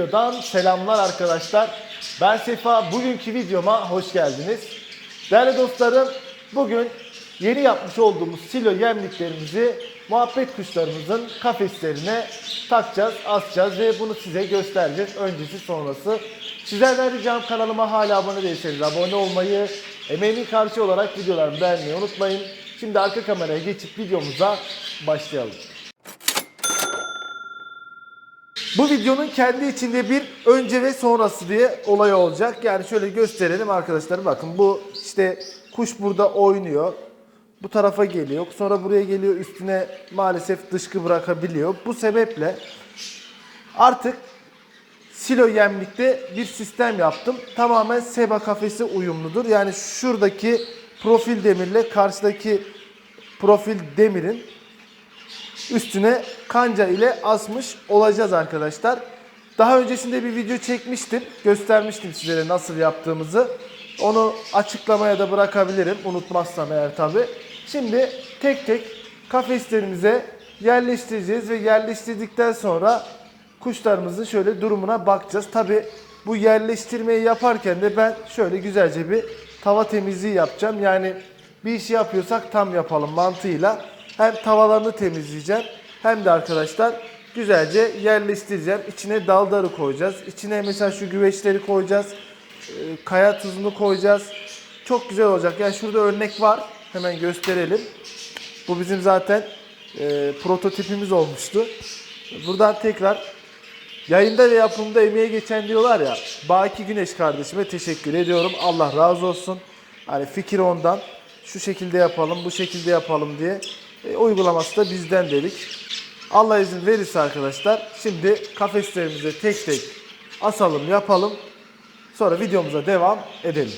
videodan selamlar arkadaşlar. Ben Sefa. Bugünkü videoma hoş geldiniz. Değerli dostlarım, bugün yeni yapmış olduğumuz silo yemliklerimizi muhabbet kuşlarımızın kafeslerine takacağız, asacağız ve bunu size göstereceğiz. Öncesi sonrası. Sizlerden ricam kanalıma hala abone değilseniz abone olmayı, emeğimin karşı olarak videolarımı beğenmeyi unutmayın. Şimdi arka kameraya geçip videomuza başlayalım. Bu videonun kendi içinde bir önce ve sonrası diye olay olacak. Yani şöyle gösterelim arkadaşlar. Bakın bu işte kuş burada oynuyor. Bu tarafa geliyor. Sonra buraya geliyor. Üstüne maalesef dışkı bırakabiliyor. Bu sebeple artık silo yemlikte bir sistem yaptım. Tamamen seba kafesi uyumludur. Yani şuradaki profil demirle karşıdaki profil demirin üstüne kanca ile asmış olacağız arkadaşlar. Daha öncesinde bir video çekmiştim. Göstermiştim sizlere nasıl yaptığımızı. Onu açıklamaya da bırakabilirim. Unutmazsam eğer tabi. Şimdi tek tek kafeslerimize yerleştireceğiz ve yerleştirdikten sonra kuşlarımızın şöyle durumuna bakacağız. Tabi bu yerleştirmeyi yaparken de ben şöyle güzelce bir tava temizliği yapacağım. Yani bir işi yapıyorsak tam yapalım mantığıyla hem tavalarını temizleyeceğim hem de arkadaşlar güzelce yerleştireceğim. İçine daldarı koyacağız. İçine mesela şu güveçleri koyacağız. Ee, Kaya tuzunu koyacağız. Çok güzel olacak. Yani şurada örnek var. Hemen gösterelim. Bu bizim zaten e, prototipimiz olmuştu. Buradan tekrar yayında ve yapımda emeğe geçen diyorlar ya. Baki Güneş kardeşime teşekkür ediyorum. Allah razı olsun. Hani fikir ondan. Şu şekilde yapalım, bu şekilde yapalım diye. E, uygulaması da bizden dedik. Allah izin verirse arkadaşlar şimdi kafeslerimize tek tek asalım, yapalım. Sonra videomuza devam edelim.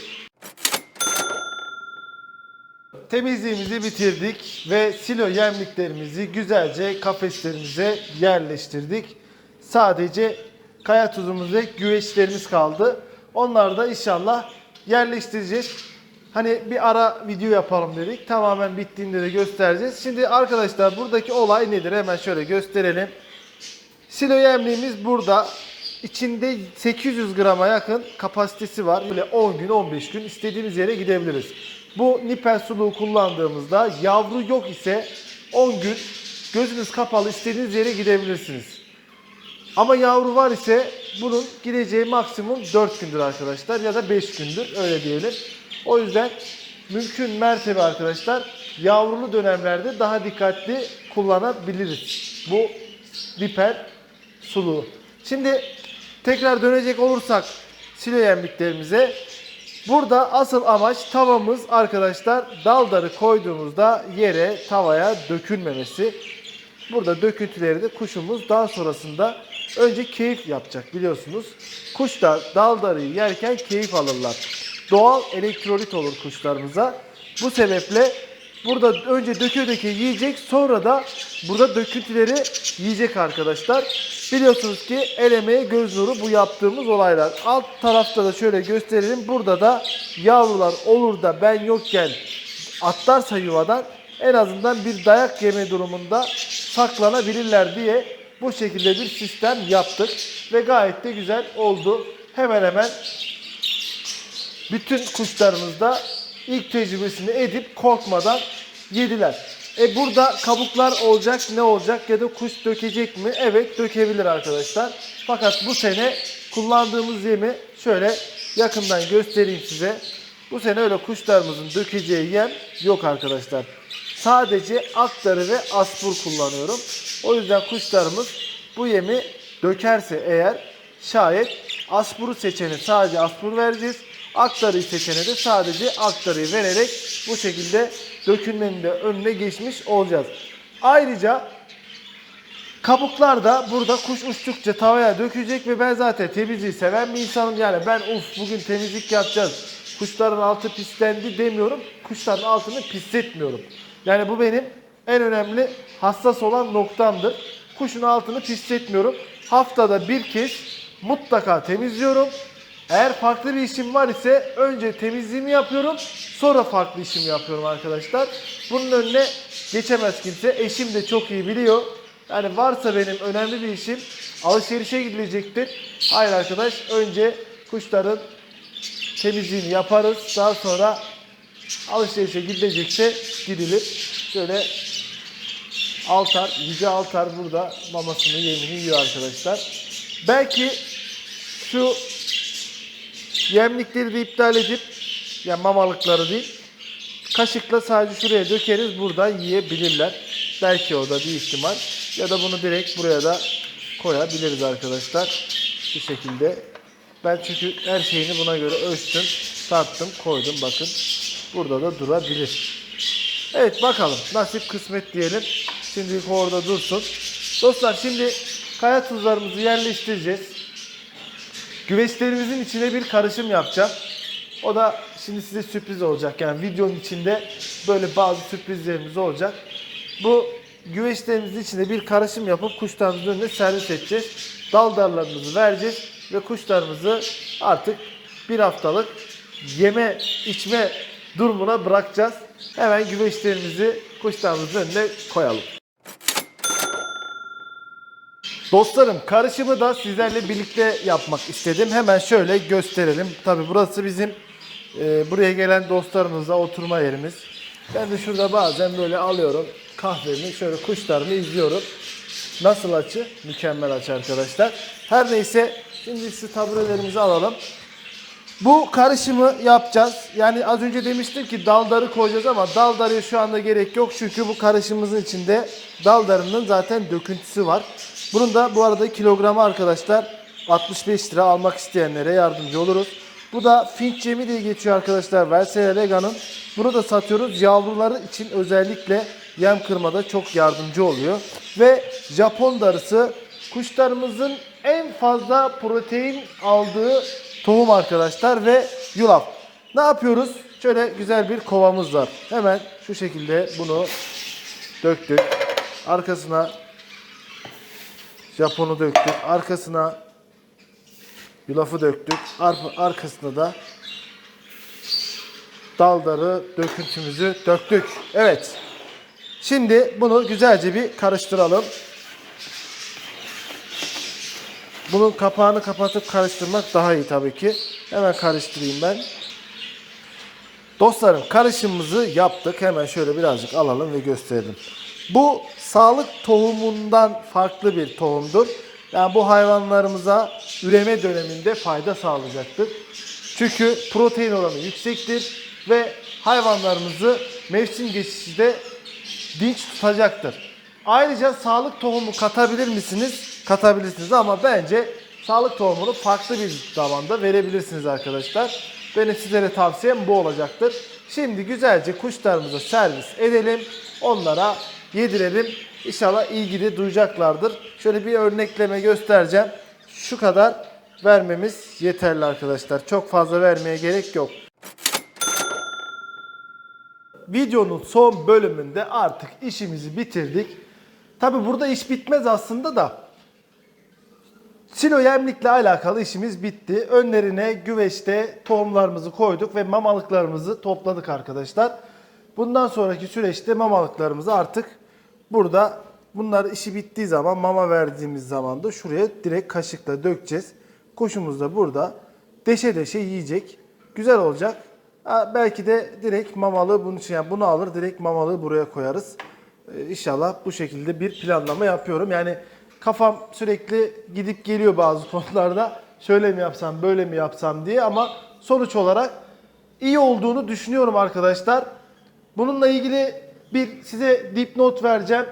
Temizliğimizi bitirdik ve silo yemliklerimizi güzelce kafeslerimize yerleştirdik. Sadece kaya tuzumuz ve güveçlerimiz kaldı. Onları da inşallah yerleştireceğiz. Hani bir ara video yapalım dedik. Tamamen bittiğinde de göstereceğiz. Şimdi arkadaşlar buradaki olay nedir? Hemen şöyle gösterelim. Silo yemliğimiz burada. İçinde 800 grama yakın kapasitesi var. Böyle 10 gün 15 gün istediğimiz yere gidebiliriz. Bu nipel suluğu kullandığımızda yavru yok ise 10 gün gözünüz kapalı istediğiniz yere gidebilirsiniz. Ama yavru var ise bunun gideceği maksimum 4 gündür arkadaşlar ya da 5 gündür öyle diyelim. O yüzden mümkün mertebe arkadaşlar yavrulu dönemlerde daha dikkatli kullanabiliriz. Bu diper suluğu. Şimdi tekrar dönecek olursak silo yemliklerimize. Burada asıl amaç tavamız arkadaşlar daldarı koyduğumuzda yere tavaya dökülmemesi. Burada döküntüleri de kuşumuz daha sonrasında önce keyif yapacak biliyorsunuz. Kuşlar daldarıyı yerken keyif alırlar. Doğal elektrolit olur kuşlarımıza. Bu sebeple burada önce döke döke yiyecek sonra da burada döküntüleri yiyecek arkadaşlar. Biliyorsunuz ki el emeği göz nuru bu yaptığımız olaylar. Alt tarafta da şöyle gösterelim. Burada da yavrular olur da ben yokken atlarsa yuvadan en azından bir dayak yeme durumunda saklanabilirler diye bu şekilde bir sistem yaptık. Ve gayet de güzel oldu. Hemen hemen bütün kuşlarımızda ilk tecrübesini edip korkmadan yediler. E burada kabuklar olacak ne olacak ya da kuş dökecek mi? Evet dökebilir arkadaşlar. Fakat bu sene kullandığımız yemi şöyle yakından göstereyim size. Bu sene öyle kuşlarımızın dökeceği yem yok arkadaşlar. Sadece aktarı ve aspur kullanıyorum. O yüzden kuşlarımız bu yemi dökerse eğer şayet aspuru seçeni sadece aspur vereceğiz. Aktarıyı seçene de sadece aktarıyı vererek bu şekilde dökülmenin de önüne geçmiş olacağız. Ayrıca kabuklar da burada kuş uçtukça tavaya dökecek ve ben zaten temizliği seven bir insanım. Yani ben uf bugün temizlik yapacağız. Kuşların altı pislendi demiyorum. Kuşların altını pisletmiyorum. Yani bu benim en önemli hassas olan noktamdır. Kuşun altını pisletmiyorum. Haftada bir kez mutlaka temizliyorum. Eğer farklı bir işim var ise önce temizliğimi yapıyorum. Sonra farklı işimi yapıyorum arkadaşlar. Bunun önüne geçemez kimse. Eşim de çok iyi biliyor. Yani varsa benim önemli bir işim alışverişe gidilecektir. Hayır arkadaş önce kuşların temizliğini yaparız. Daha sonra alışverişe gidilecekse gidilir. Şöyle Altar, Yüce Altar burada mamasını yemini yiyor arkadaşlar. Belki şu yemlikleri de iptal edip yani mamalıkları değil kaşıkla sadece şuraya dökeriz buradan yiyebilirler. Belki o da bir ihtimal. Ya da bunu direkt buraya da koyabiliriz arkadaşlar. Bu şekilde. Ben çünkü her şeyini buna göre ölçtüm, tarttım, koydum bakın. Burada da durabilir. Evet bakalım nasip kısmet diyelim. Şimdilik orada dursun. Dostlar şimdi kaya tuzlarımızı yerleştireceğiz. Güveçlerimizin içine bir karışım yapacağım. O da şimdi size sürpriz olacak. Yani videonun içinde böyle bazı sürprizlerimiz olacak. Bu güveçlerimizin içine bir karışım yapıp kuşlarımızın önüne servis edeceğiz. Daldarlarımızı vereceğiz ve kuşlarımızı artık bir haftalık yeme içme durumuna bırakacağız. Hemen güveçlerimizi kuşlarımızın önüne koyalım. Dostlarım karışımı da sizlerle birlikte yapmak istedim. Hemen şöyle gösterelim. Tabi burası bizim e, buraya gelen dostlarımızla oturma yerimiz. Ben de şurada bazen böyle alıyorum kahvemi şöyle kuşlarımı izliyorum. Nasıl açı? Mükemmel açı arkadaşlar. Her neyse şimdi şu taburelerimizi alalım. Bu karışımı yapacağız. Yani az önce demiştim ki daldarı koyacağız ama daldarı şu anda gerek yok. Çünkü bu karışımımızın içinde daldarının zaten döküntüsü var. Bunun da bu arada kilogramı arkadaşlar 65 lira almak isteyenlere yardımcı oluruz. Bu da Finch yemi diye geçiyor arkadaşlar. Versilla Lega'nın. Bunu da satıyoruz. Yavruları için özellikle yem kırmada çok yardımcı oluyor. Ve Japon darısı kuşlarımızın en fazla protein aldığı tohum arkadaşlar ve yulaf. Ne yapıyoruz? Şöyle güzel bir kovamız var. Hemen şu şekilde bunu döktük. Arkasına Japon'u döktük. Arkasına yulafı döktük. Ar arkasına da daldarı döküntümüzü döktük. Evet. Şimdi bunu güzelce bir karıştıralım. Bunun kapağını kapatıp karıştırmak daha iyi tabii ki. Hemen karıştırayım ben. Dostlarım karışımımızı yaptık. Hemen şöyle birazcık alalım ve gösterelim. Bu sağlık tohumundan farklı bir tohumdur. Yani bu hayvanlarımıza üreme döneminde fayda sağlayacaktır. Çünkü protein oranı yüksektir ve hayvanlarımızı mevsim geçişinde dinç tutacaktır. Ayrıca sağlık tohumu katabilir misiniz? Katabilirsiniz ama bence sağlık tohumunu farklı bir zamanda verebilirsiniz arkadaşlar. Benim sizlere tavsiyem bu olacaktır. Şimdi güzelce kuşlarımıza servis edelim. Onlara yedirelim. İnşallah ilgili duyacaklardır. Şöyle bir örnekleme göstereceğim. Şu kadar vermemiz yeterli arkadaşlar. Çok fazla vermeye gerek yok. Videonun son bölümünde artık işimizi bitirdik. Tabi burada iş bitmez aslında da. Silo yemlikle alakalı işimiz bitti. Önlerine güveçte tohumlarımızı koyduk ve mamalıklarımızı topladık arkadaşlar. Bundan sonraki süreçte mamalıklarımızı artık burada bunlar işi bittiği zaman mama verdiğimiz zaman da şuraya direkt kaşıkla dökeceğiz. Kuşumuz da burada deşe deşe yiyecek. Güzel olacak. Belki de direkt mamalı bunu yani bunu alır direkt mamalığı buraya koyarız. Ee, İnşallah bu şekilde bir planlama yapıyorum. Yani kafam sürekli gidip geliyor bazı konularda. Şöyle mi yapsam, böyle mi yapsam diye ama sonuç olarak iyi olduğunu düşünüyorum arkadaşlar. Bununla ilgili bir size dipnot vereceğim.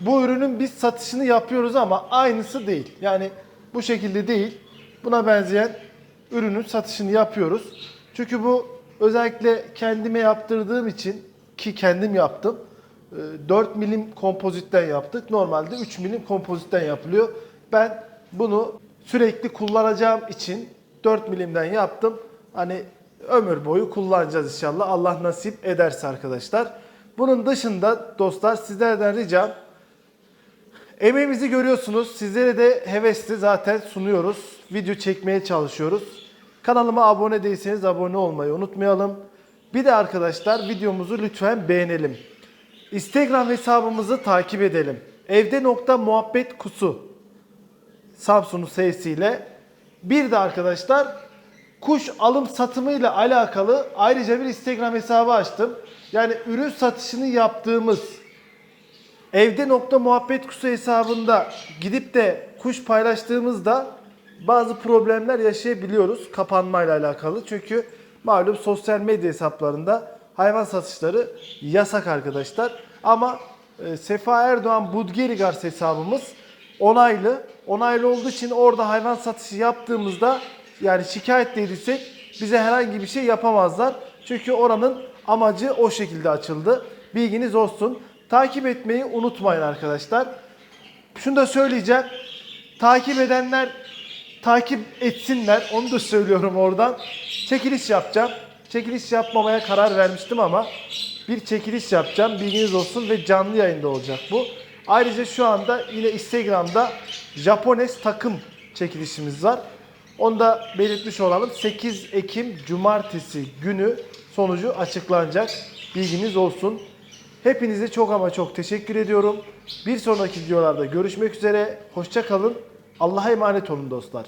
Bu ürünün biz satışını yapıyoruz ama aynısı değil. Yani bu şekilde değil. Buna benzeyen ürünün satışını yapıyoruz. Çünkü bu özellikle kendime yaptırdığım için ki kendim yaptım. E, 4 milim kompozitten yaptık. Normalde 3 milim kompozitten yapılıyor. Ben bunu sürekli kullanacağım için 4 milimden yaptım. Hani ömür boyu kullanacağız inşallah. Allah nasip ederse arkadaşlar. Bunun dışında dostlar sizlerden ricam Emeğimizi görüyorsunuz. Sizlere de hevesli zaten sunuyoruz. Video çekmeye çalışıyoruz. Kanalıma abone değilseniz abone olmayı unutmayalım. Bir de arkadaşlar videomuzu lütfen beğenelim. Instagram hesabımızı takip edelim. Evde nokta muhabbet kusu. Samsun'un sesiyle. Bir de arkadaşlar kuş alım satımıyla alakalı ayrıca bir Instagram hesabı açtım. Yani ürün satışını yaptığımız evde nokta muhabbet kuşu hesabında gidip de kuş paylaştığımızda bazı problemler yaşayabiliyoruz kapanmayla alakalı. Çünkü malum sosyal medya hesaplarında hayvan satışları yasak arkadaşlar. Ama e, Sefa Erdoğan Budgerigars hesabımız onaylı. Onaylı olduğu için orada hayvan satışı yaptığımızda yani şikayet değilsek bize herhangi bir şey yapamazlar. Çünkü oranın amacı o şekilde açıldı. Bilginiz olsun. Takip etmeyi unutmayın arkadaşlar. Şunu da söyleyeceğim. Takip edenler takip etsinler. Onu da söylüyorum oradan. Çekiliş yapacağım. Çekiliş yapmamaya karar vermiştim ama bir çekiliş yapacağım. Bilginiz olsun ve canlı yayında olacak bu. Ayrıca şu anda yine Instagram'da Japones takım çekilişimiz var. Onu da belirtmiş olalım. 8 Ekim Cumartesi günü sonucu açıklanacak. Bilginiz olsun. Hepinize çok ama çok teşekkür ediyorum. Bir sonraki videolarda görüşmek üzere. Hoşça kalın. Allah'a emanet olun dostlar.